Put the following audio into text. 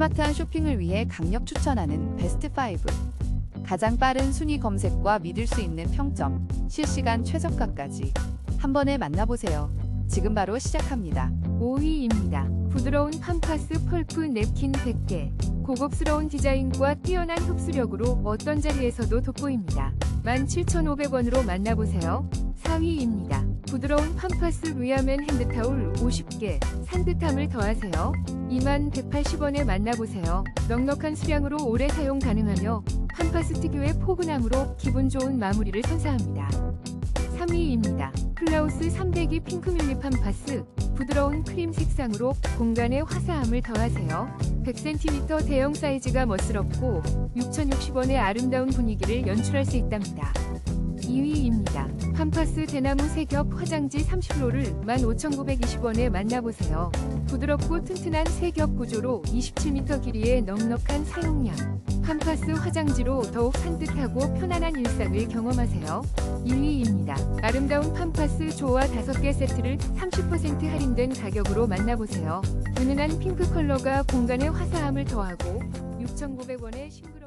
스마트한 쇼핑을 위해 강력 추천하는 베스트 5. 가장 빠른 순위 검색과 믿을 수 있는 평점, 실시간 최저가까지 한 번에 만나보세요. 지금 바로 시작합니다. 5위입니다. 부드러운 팜파스 펄프 냅킨 100개. 고급스러운 디자인과 뛰어난 흡수력으로 어떤 자리에서도 돋보입니다. 17,500원으로 만나보세요. 4위입니다. 부드러운 팜파스 루야맨 핸드타올 50개. 산뜻함을 더하세요. 2180원에 만나보세요. 넉넉한 수량으로 오래 사용 가능하며 팜파스 특유의 포근함으로 기분 좋은 마무리를 선사합니다. 3위입니다. 플라우스 300이 핑크뮬리 팜파스 부드러운 크림 색상으로 공간에 화사함을 더하세요. 100cm 대형 사이즈가 멋스럽고 6,060원의 아름다운 분위기를 연출할 수 있답니다. 2위입니다. 팜파스 대나무 세겹 화장지 30로를 15,920원에 만나보세요. 부드럽고 튼튼한 세겹 구조로 27m 길이의 넉넉한 사용량. 팜파스 화장지로 더욱 산뜻하고 편안한 일상을 경험하세요. 1위입니다. 아름다운 팜파스 조화 5개 세트를 30% 할인된 가격으로 만나보세요. 은은한 핑크 컬러가 공간에 화사함을 더하고 6,900원의 싱글